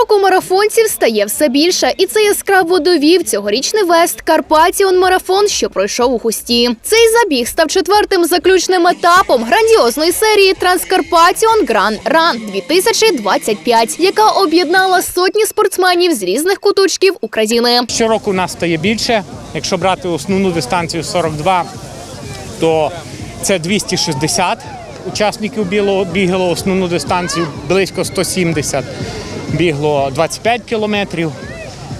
Щороку марафонців стає все більше, і це яскраво довів цьогорічний вест Карпатіон марафон, що пройшов у Хусті. Цей забіг став четвертим заключним етапом грандіозної серії Транскарпатіон Гран Ран 2025, яка об'єднала сотні спортсменів з різних куточків України. Щороку нас стає більше. Якщо брати основну дистанцію 42, то це 260 учасників біло- бігало основну дистанцію, близько 170 бігло 25 кілометрів.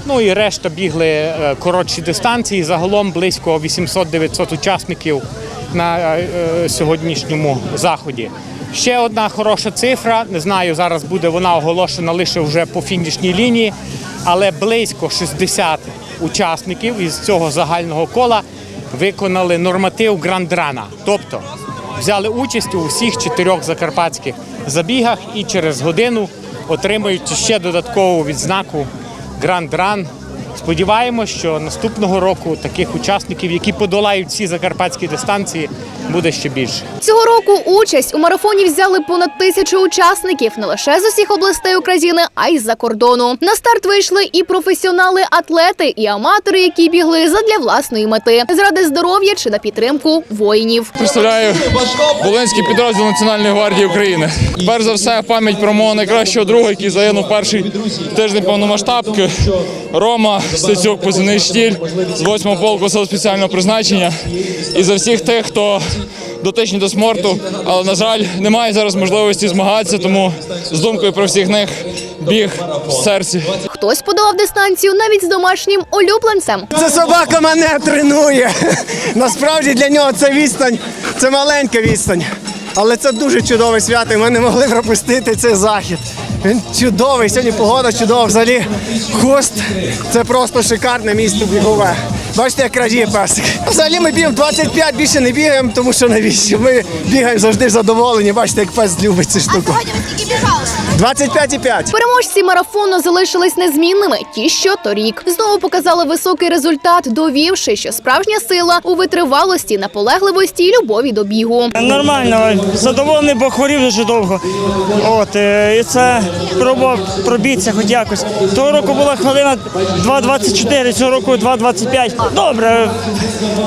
Ну і решта бігли е, коротші дистанції. Загалом близько 800-900 учасників на е, е, сьогоднішньому заході. Ще одна хороша цифра. Не знаю, зараз буде вона оголошена лише вже по фінішній лінії, але близько 60 учасників із цього загального кола виконали норматив грандрана. Тобто взяли участь у всіх чотирьох закарпатських забігах і через годину отримають ще додаткову відзнаку Гранд Ран. Сподіваємось, що наступного року таких учасників, які подолають всі закарпатські дистанції, буде ще більше. Цього року участь у марафоні взяли понад тисячу учасників не лише з усіх областей України, а й з-за кордону. На старт вийшли і професіонали, атлети, і аматори, які бігли задля власної мети заради здоров'я чи на підтримку воїнів. Представляю Волинський підрозділ Національної гвардії України. Перш за все, пам'ять про мого найкращого друга, який загинув перший тиждень повномасштабки. Рома Стецюк, позивний штіль з 8-го полку сил спеціального призначення. І за всіх тих, хто дотичні до сморту, але на жаль, немає зараз можливості змагатися, тому з думкою про всіх них біг в серці. Хтось подолав дистанцію навіть з домашнім улюбленцем. Це собака мене тренує. Насправді для нього це відстань, це маленька відстань. Але це дуже чудове свято, і ми не могли пропустити цей захід. Він чудовий, сьогодні погода чудова. Взагалі хуст це просто шикарне місто бігове. Бачите, як радіє песик. Взагалі ми бігаємо 25, більше не бігаємо, тому що навіщо? Ми бігаємо завжди задоволені. Бачите, як пес любить цю штуку. 25,5. Переможці марафону залишились незмінними. Ті, що торік знову показали високий результат, довівши, що справжня сила у витривалості, наполегливості і любові до бігу. Нормально, задоволений, бо хворів дуже довго. От, е, і це пробував пробитися хоч якось. Того року була хвилина 2.24, цього року 2.25. Добре,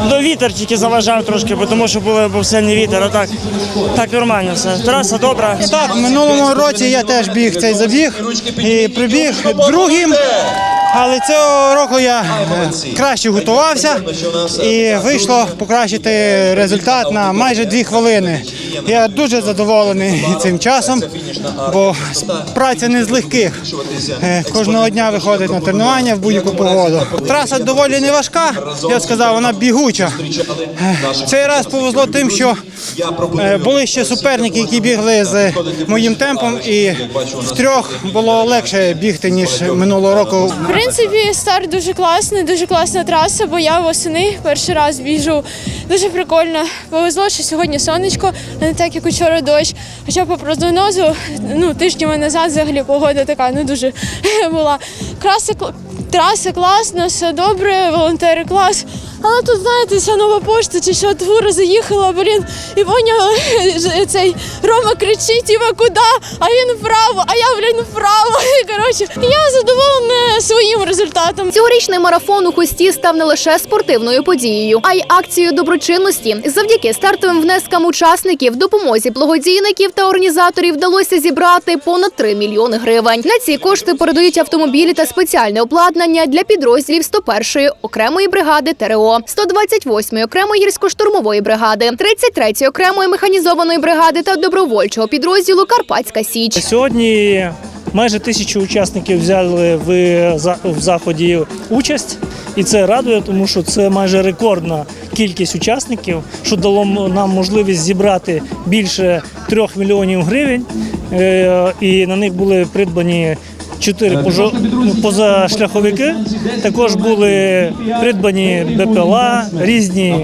до вітер тільки заважав трошки, бо тому що було, був сильний вітер, а так, так нормально все. Траса добра. Так, минулому році я теж біг цей забіг і прибіг другим. Але цього року я е, краще готувався і вийшло покращити результат на майже дві хвилини. Я дуже задоволений цим часом, бо праця не з легких. Е, Кожного дня виходить на тренування в будь-яку погоду. Траса доволі не важка, я б сказав, вона бігуча. Е, Цей раз повезло тим, що е, були ще суперники, які бігли з моїм темпом, і втрьох було легше бігти ніж минулого року. В принципі, старт дуже класний, дуже класна траса, бо я восени перший раз біжу. Дуже прикольно. Повезло, що сьогодні сонечко, а не так, як учора дощ. Хоча по прогнозу, ну, тижнями назад взагалі погода така не дуже була. Краси, кл- траса класна, все добре, волонтери клас. Але тут, знаєте, ця нова пошта чи що твура заїхала, блін, і поняла, цей Рома кричить, Іва, куди? А він вправо, а я, блін, вправо. Коротше, я задоволена своїм результатом. Цьогорічний марафон у Хусті став не лише спортивною подією, а й акцією доброчинності. Завдяки стартовим внескам учасників, допомозі благодійників та організаторів вдалося зібрати понад 3 мільйони гривень. На ці кошти передають автомобілі та спеціальне обладнання для підрозділів 101-ї окремої бригади ТРО, 128-ї окремої гірсько-штурмової бригади, 33-ї окремої механізованої бригади та добровольчого підрозділу Карпатська Січ. Сьогодні майже тисячу учасників взяли в заході участь. І це радує, тому що це майже рекордна кількість учасників, що дало нам можливість зібрати більше трьох мільйонів гривень. Е, І на них були придбані чотири пожо- позашляховики. Також були придбані БПЛА, різні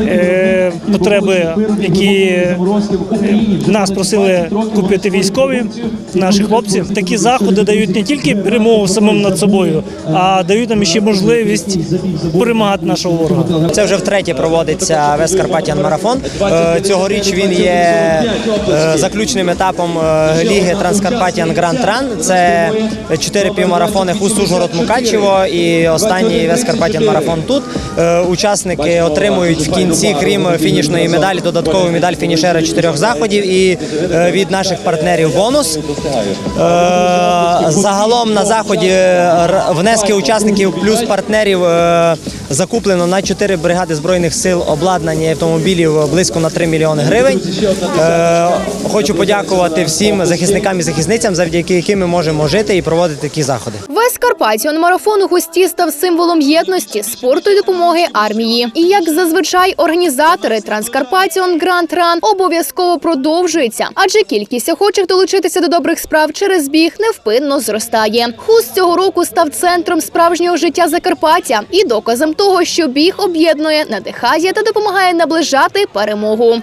е, потреби, які е, нас просили купити військові, наші хлопці. Такі заходи дають не тільки перемогу самим над собою, а дають нам ще можливість перемагати нашого ворога. Це вже втретє проводиться Вест Карпатіан марафон. Е, Цьогоріч він є е, заключним етапом е, ліги Транскарпатіан Гранд Ран. Це чотири півмарафони Хуст Ужгород Мукачево і останній весь Карпатін марафон тут. Е, Учасники отримують в кінці, крім фінішної медалі, додаткову медаль фінішера чотирьох заходів і е, від наших партнерів бонус. Е, Загалом на заході внески учасників плюс партнерів закуплено на 4 бригади збройних сил обладнання автомобілів близько на 3 мільйони гривень. Е, Хочу подякувати всім захисникам і захисницям, завдяки яким ми можемо жити і проводити такі заходи. Весь Карпатіон марафон у густі став символом єдності, спорту і допомоги армії. І як зазвичай організатори Транскарпатіон Гранд Ран обов'язково продовжуються, адже кількість охочих долучитися до добрих справ через біг невпинно зростає. Хуст цього року став центром справжнього життя Закарпаття і доказом того, що біг об'єднує, надихає та допомагає наближати перемогу.